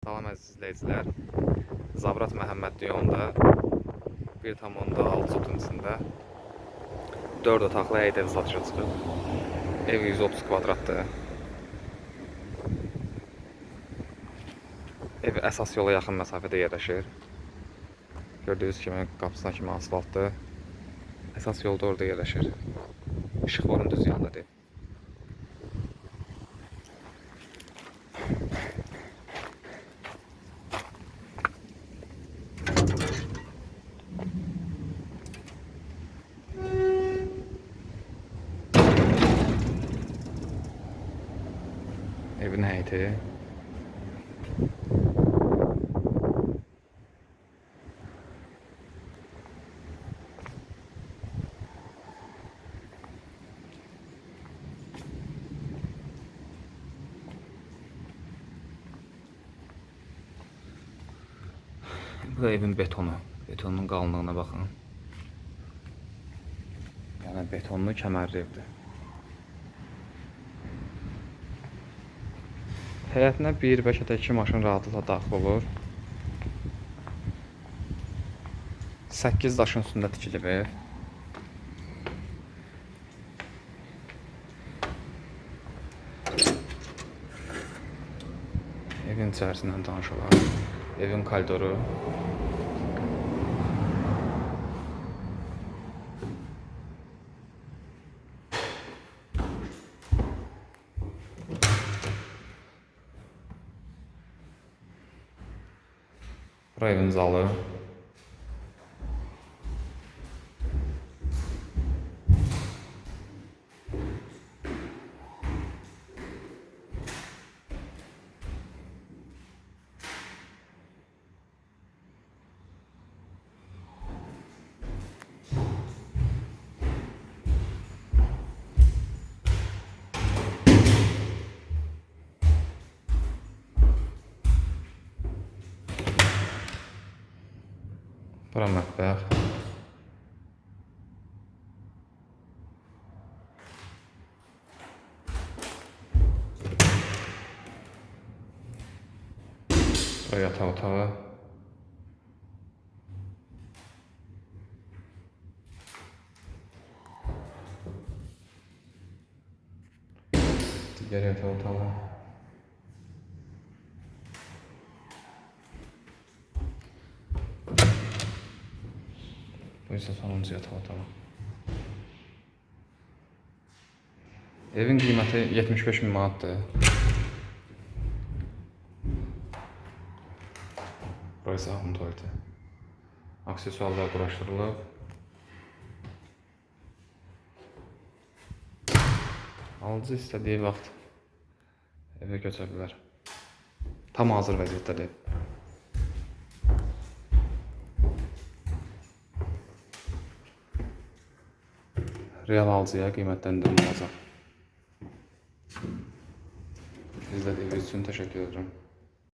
Salam əziz izləyicilər. Zabrat Məhəmməd Diyonda 1.6 sotun içində 4 otaqlı həyət ev satışa çıxıb. Ev 130 kvadratdır. Ev əsas yola yaxın məsafədə yerləşir. Gördüyünüz kimi qapısına kimi asfaltdır. Əsas yolda orada yerləşir. İşıq borun düz yanındadır. Evin həyəti. Bu da evin betonu. Betonun qalınlığına baxın. Yəni betonlu kəmərli evdir. Həyətinə bir bəlkə də iki maşın rahatlıqla daxil olur. 8 daşın üstündə tikilib ev. Evin içərisindən tanış olar. Evin koridoru. Bura evin zalı. Bura mətbəx. Bura yataq otağı. Digər yataq otağı. Bu ise sonuncu yataq otağı. Evin qiyməti 75 min manatdır. Burası hamam tuvaleti. Aksesuarlar quraşdırılıb. Alıcı istədiyi vaxt evə köçə bilər. Tam hazır vəziyyətdədir. Real alıcıya qiymətləndirmə olacaq. İzlədiyiniz üçün təşəkkür ederim.